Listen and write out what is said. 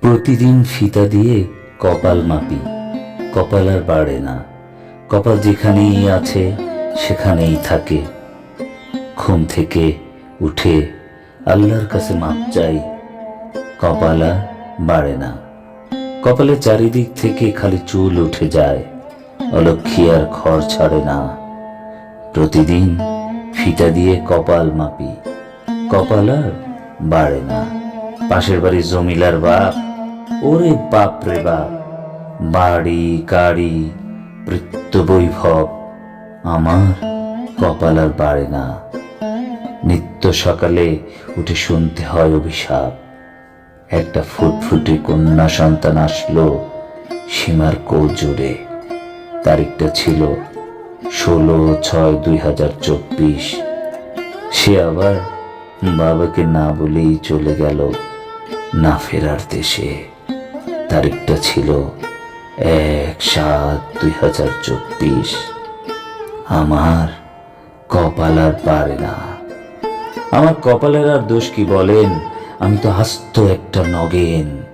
প্রতিদিন ফিতা দিয়ে কপাল মাপি, কপাল আর বাড়ে না। কপাল যেখানেই আছে, সেখানেই থাকে। ঘুম থেকে উঠে আল্লাহর কাছে মাপ চাই, কপাল আর বাড়ে না। কপালের চারিদিক থেকে খালি চুল উঠে যায়, অলক্ষী আর খড় ছাড়ে না। প্রতিদিন ফিতা দিয়ে কপাল মাপি, কপাল আর বাড়ে না। পাশের বাড়ির জমিলার বাপ। ওরে বাপ রে বাপ, বাড়ি, গাড়ি বৃত্ত বৈভব আমার কপাল আর বাড়ে না। নিত্য সকালে উঠে শুনতে হয় অভিশাপ। একটা ফুটফুটে কন্যা সন্তান আসলো সীমার কোল জুড়ে। তারিখটা ছিল ষোলো ছয় দুই হাজার চব্বিশ। সে আবার বাবাকে না বলেই চলে গেল না ফেরার দেশে। তারিখটা ছিল এক সাত দুই হাজার চব্বিশ। আমার কপাল আর পারে না। আমার কপালের আর দোষ কি বলেন? আমি তো হাস্ত একটা নগেন।